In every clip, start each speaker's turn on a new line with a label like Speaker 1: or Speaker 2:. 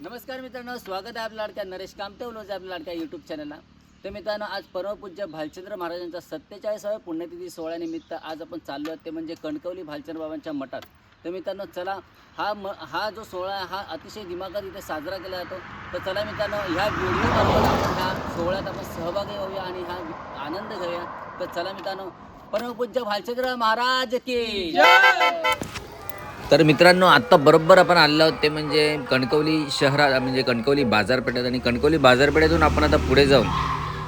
Speaker 1: नमस्कार मित्रांनो स्वागत आहे आपल्या लाडक्या नरेश कामते उलोज आपल्या लाडक्या यूट्यूब चॅनलला तर मित्रांनो आज परमपूज्य भालचंद्र महाराजांचा सत्तेचाळीसाव्या पुण्यतिथी सोहळ्यानिमित्त आज आपण चाललो आहोत ते म्हणजे कणकवली भालचंद्र बाबांच्या मठात. तर मित्रांनो चला हा म हा जो सोहळा हा अतिशय दिमागात इथे साजरा केला जातो. तर चला मित्रांनो ह्या व्हिडिओमार्फत ह्या सोहळ्यात आपण सहभागी होऊया आणि हा आनंद घेऊया. तर चला मित्रांनो परमपूज्य भालचंद्र महाराज की तर मित्रांनो आत्ता बरोबर आपण आलेलो आहोत ते म्हणजे कणकवली शहरात म्हणजे कणकवली बाजारपेठेत. आणि कणकवली बाजारपेठेतून आपण आता पुढे जाऊन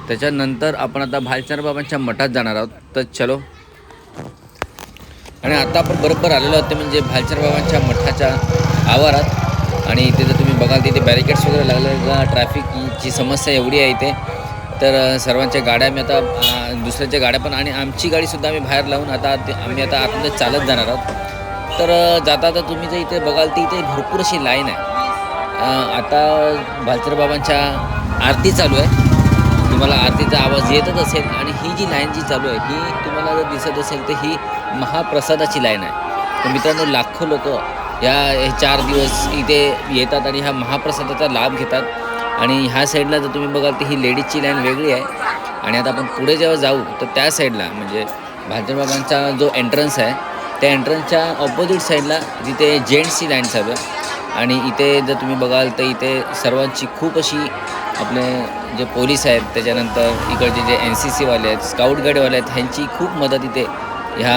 Speaker 1: त्याच्यानंतर आपण आता भालचंद्र बाबांच्या मठात जाणार आहोत. तर चलो. आणि आता आपण बरोबर आलेलो आहोत ते म्हणजे भालचंद्र बाबांच्या मठाच्या आवारात. आणि इथे जर तुम्ही बघाल तिथे बॅरिकेड्स वगैरे लागले ट्रॅफिकची समस्या एवढी आहे इथे. तर सर्वांच्या गाड्या मी आता दुसऱ्याच्या गाड्या पण आणि आमची गाडीसुद्धा आम्ही बाहेर लावून आता आम्ही आता आतमध्ये चालत जाणार आहोत. तर जाता तर तुम्ही जर इथे बघाल तर इथे भरपूर अशी लाईन आहे. आता भालचर बाबांच्या आरती चालू आहे. तुम्हाला आरतीचा आवाज येतच असेल आणि ही जी लाईन जी चालू आहे ही तुम्हाला जर दिसत असेल तर ही महाप्रसादाची लाईन आहे. तर मित्रांनो लाखो लोक या चार दिवस इथे येतात आणि ह्या महाप्रसादाचा लाभ घेतात. आणि ह्या साईडला जर तुम्ही बघाल तर ही लेडीजची लाईन वेगळी आहे. आणि आता आपण पुढे जेव्हा जाऊ तर त्या साईडला म्हणजे भाजपबाबांचा जो एंट्रन्स आहे त्या एंट्रन्सच्या ऑपोजिट साईडला जिथे जेंट्सची लाईन चालू आहे. आणि इथे जर तुम्ही बघाल तर इथे सर्वांची खूप अशी आपले जे पोलीस आहेत त्याच्यानंतर इकडचे जे एन सी सीवाले आहेत स्काउट गाईडवाले आहेत ह्यांची खूप मदत इथे ह्या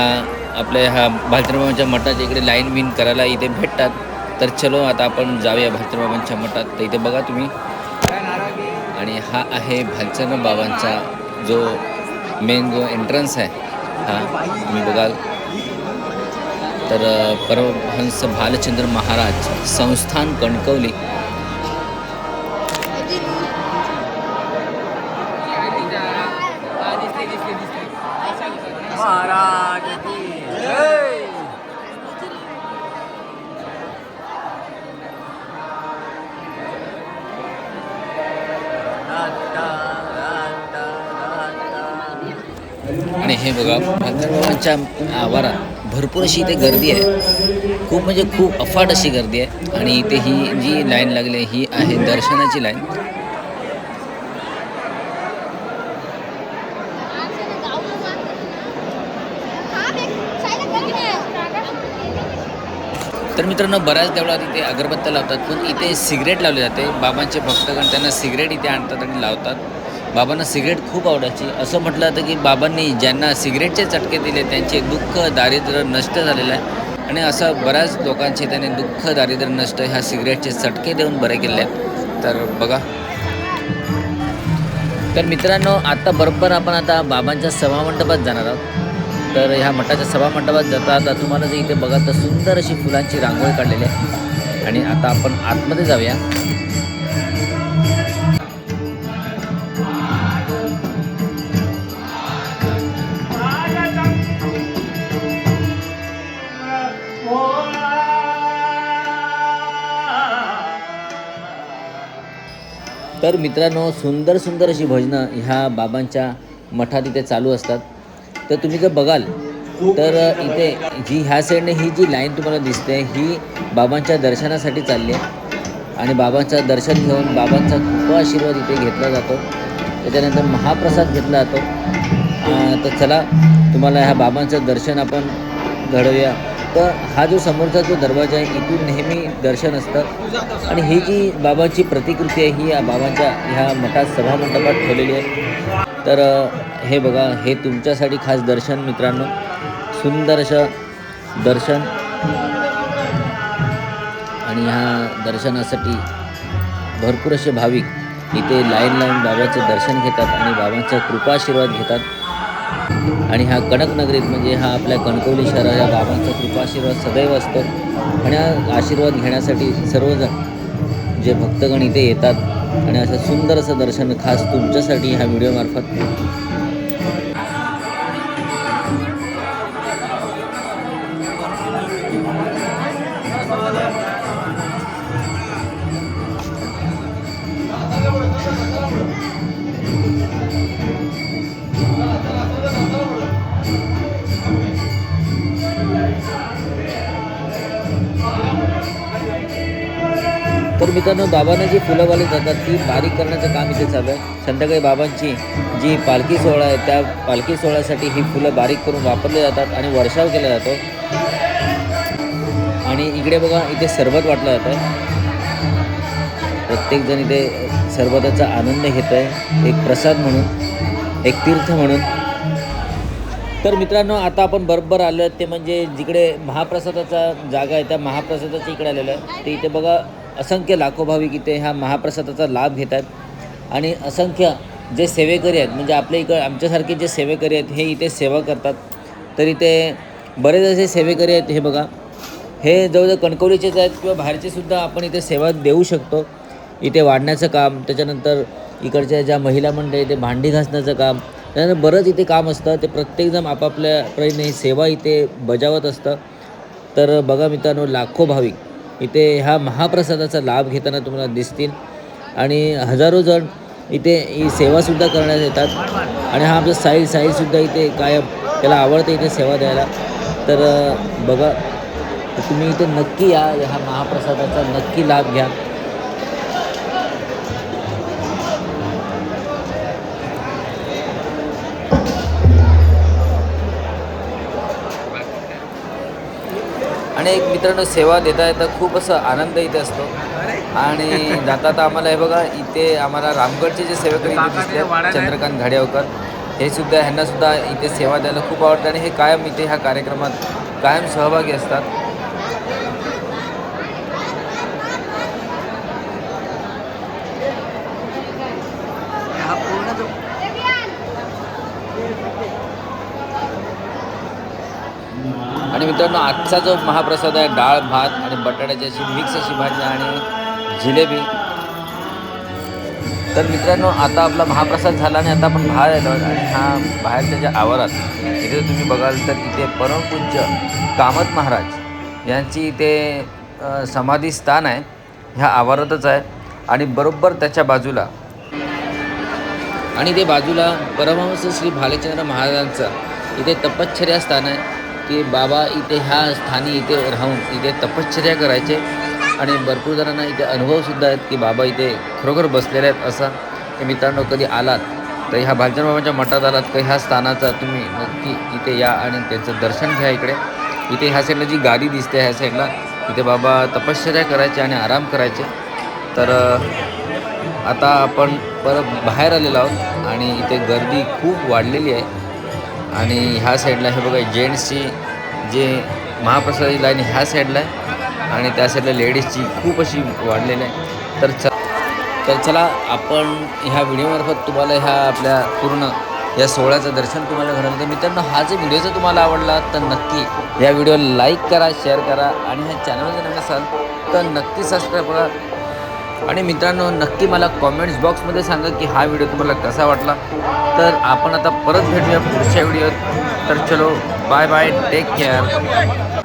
Speaker 1: आपल्या ह्या भालचंद्रबाबांच्या मठाच्या इकडे लाईन बिन करायला इथे भेटतात. तर चलो आता आपण जाऊया भालचंद्रबाबांच्या मठात. तर इथे बघा तुम्ही. आणि हा आहे भालचंद्र बाबांचा जो मेन जो एंट्रन्स आहे हा तुम्ही बघाल. तर परमहंस भालचंद्र महाराज संस्थान कणकवली. आणि हे बघा भालचंद्रबाबांच्या आवारात भरपूर अशी इथे गर्दी आहे. खूप म्हणजे खूप अफाट अशी गर्दी आहे. आणि इथे ही जी लाईन लागली आहे, ही आहे दर्शनाची लाईन. तर मित्रांनो बऱ्याच देवळात इथे अगरबत्त्या लावतात पण इथे सिगरेट लावले जाते. बाबांचे भक्तगण त्यांना सिगरेट इथे आणतात आणि लावतात. बाबांना सिगरेट खूप आवडायची. असं म्हटलं जातं की बाबांनी ज्यांना सिगरेटचे चटके दिले त्यांचे दुःख दारिद्र्य नष्ट झालेलं आहे. आणि असं बऱ्याच लोकांचे त्याने दुःख दारिद्र्य नष्ट ह्या सिगरेटचे चटके देऊन बरे केले आहेत. तर बघा. तर मित्रांनो आता बरोबर आपण आता बाबांच्या सभामंडपात जाणार आहोत. तर ह्या मठाच्या सभामंडपात जाता आता तुम्हाला जे इथे बघा तर सुंदर अशी फुलांची रांगोळी काढलेली आहे. आणि आता आपण आतमध्ये जाऊया. तर मित्रांनो सुंदर सुंदर अशी भजनं ह्या बाबांच्या मठात इथे चालू असतात. तर तुम्ही जर बघाल तर इथे जी ह्या साईडने ही जी लाईन तुम्हाला दिसते ही बाबांच्या दर्शनासाठी चालली आहे. आणि बाबांचं दर्शन घेऊन बाबांचा खूप आशीर्वाद इथे घेतला जातो. त्याच्यानंतर महाप्रसाद घेतला जातो. तर चला तुम्हाला ह्या बाबांचं दर्शन आपण घडवूया. तर हा जो समोरचा जो दरवाजा आहे इथून नेहमी दर्शन असतं. आणि ही जी बाबाची प्रतिकृती आहे ही या बाबांच्या ह्या मठात सभामंडपात ठेवलेली आहे. तर हे बघा हे तुमच्यासाठी खास दर्शन मित्रांनो. सुंदर असं दर्शन. आणि ह्या दर्शनासाठी भरपूर असे भाविक इथे लाईन लावून बाबाचं दर्शन घेतात आणि बाबांचा कृपाशीर्वाद घेतात. आणि ह्या कणक नगरीत म्हणजे हा आपल्या कणकवली शहरा या बाबांचा कृपाशीर्वाद सदैव असतो. आणि हा आशीर्वाद घेण्यासाठी सर्वजण जे भक्तगण इथे येतात. आणि असं सुंदर असं दर्शन खास तुमच्यासाठी ह्या व्हिडिओमार्फत तर मित्रांनो बाबांना जी फुलंवाली जातात ती बारीक करण्याचं काम इथे चालू आहे. संध्याकाळी बाबांची जी पालखी सोहळा आहे त्या पालखी सोहळ्यासाठी ही फुलं बारीक करून वापरली जातात आणि वर्षाव केला जातो. आणि इकडे बघा इथे सरबत वाटलं जातं. आहे प्रत्येकजण इथे सरबताचा आनंद घेत आहे एक प्रसाद म्हणून एक तीर्थ म्हणून. तर मित्रांनो आता आपण बरोबर आलो ते म्हणजे जिकडे महाप्रसादाचा जागा आहे त्या महाप्रसादाच्या इकडे आलेलं आहे. ते इथे बघा असंख्य लाखो भाविक इथे ह्या महाप्रसादाचा लाभ घेत आहेत. आणि असंख्य जे सेवेकरी आहेत म्हणजे आपल्या इकडे आमच्यासारखे जे सेवेकरी आहेत हे इथे सेवा करतात. तर इथे बरेच असे सेवेकरी आहेत हे बघा. हे जवळजवळ कणकवलीचेच आहेत किंवा बाहेरचेसुद्धा आपण इथे सेवा देऊ शकतो. इथे वाढण्याचं काम त्याच्यानंतर इकडच्या ज्या महिला मंडळी आहे ते भांडी घासण्याचं काम त्यानंतर बरंच इथे काम असतं. ते प्रत्येकजण आपापल्या प्रयत्न ही सेवा इथे बजावत असतं. तर बघा मित्रांनो लाखो भाविक इथे ह्या महाप्रसादाचा लाभ घेताना तुम्हाला दिसतील. आणि हजारो जण इथे ही सेवासुद्धा करण्यात येतात. आणि हा आमचा साहिल साहिलसुद्धा इथे कायम त्याला आवडतं इथे सेवा द्यायला. तर बघा तुम्ही इथे नक्की या. ह्या महाप्रसादाचा नक्की लाभ घ्या. आणि एक मित्रांनो सेवा देता येता खूप असं आनंद इथे असतो. आणि जाता आता आम्हाला हे बघा इथे आम्हाला रामगडचे जे सेवेकरी दिसले चंद्रकांत घाड्यावकर हे सुद्धा ह्यांना सुद्धा इथे सेवा द्यायला खूप आवडतं. आणि हे कायम इथे ह्या कार्यक्रमात कायम सहभागी असतात. आणि मित्रांनो आजचा जो महाप्रसाद आहे डाळ भात आणि बटाट्याची अशी मिक्स अशी भाजी आणि जिलेबी. तर मित्रांनो आता आपला महाप्रसाद झाला आणि आता आपण बाहेर आलो आणि हा बाहेरच्या ज्या आवारात इथे तुम्ही बघाल तर इथे परमपूज्य कामत महाराज यांची इथे समाधी स्थान आहे. ह्या आवारातच आहे. आणि बरोबर त्याच्या बाजूला आणि ते बाजूला परमहंस श्री भालचंद्र महाराजांचं इथे तपश्चर्या स्थान आहे. की बाबा इथे ह्या स्थानी इथे राहून इथे तपश्चर्या करायचे. आणि भरपूर जणांना इथे अनुभवसुद्धा आहेत की बाबा इथे खरोखर बसलेले आहेत असं. की मित्रांनो कधी आलात तर ह्या भालचंद बाबांच्या मठात आलात तर ह्या स्थानाचा तुम्ही नक्की इथे या आणि त्यांचं दर्शन घ्या इकडे. इथे ह्या साईडला जी गादी दिसते ह्या साईडला इथे बाबा तपश्चर्या करायचे आणि आराम करायचे. तर आता आपण परत बाहेर आलेलो आहोत आणि इथे गर्दी खूप वाढलेली आहे. आणि ह्या साईडला हे बघा जेंट्सची जे महाप्रसादी लाईन ह्या साईडला आहे. आणि त्या साईडला लेडीजची खूप अशी वाढलेली आहे. तर च तर चला आपण ह्या व्हिडिओमार्फत तुम्हाला ह्या आपल्या पूर्ण या सोहळ्याचं दर्शन तुम्हाला घडवलं. तर मित्रांनो हा जो व्हिडिओ जर तुम्हाला आवडला तर नक्की या व्हिडिओला लाईक करा शेअर करा. आणि ह्या चॅनलवर जर नसाल असाल तर नक्की सबस्क्राईब करा. आणि मित्रांनो नक्की मला कॉमेंट्स बॉक्समध्ये सांगा की हा व्हिडिओ तुम्हाला कसा वाटला. तर आपण आता परत भेटूया पुढच्या व्हिडिओत तर चलो बाय बाय टेक केअर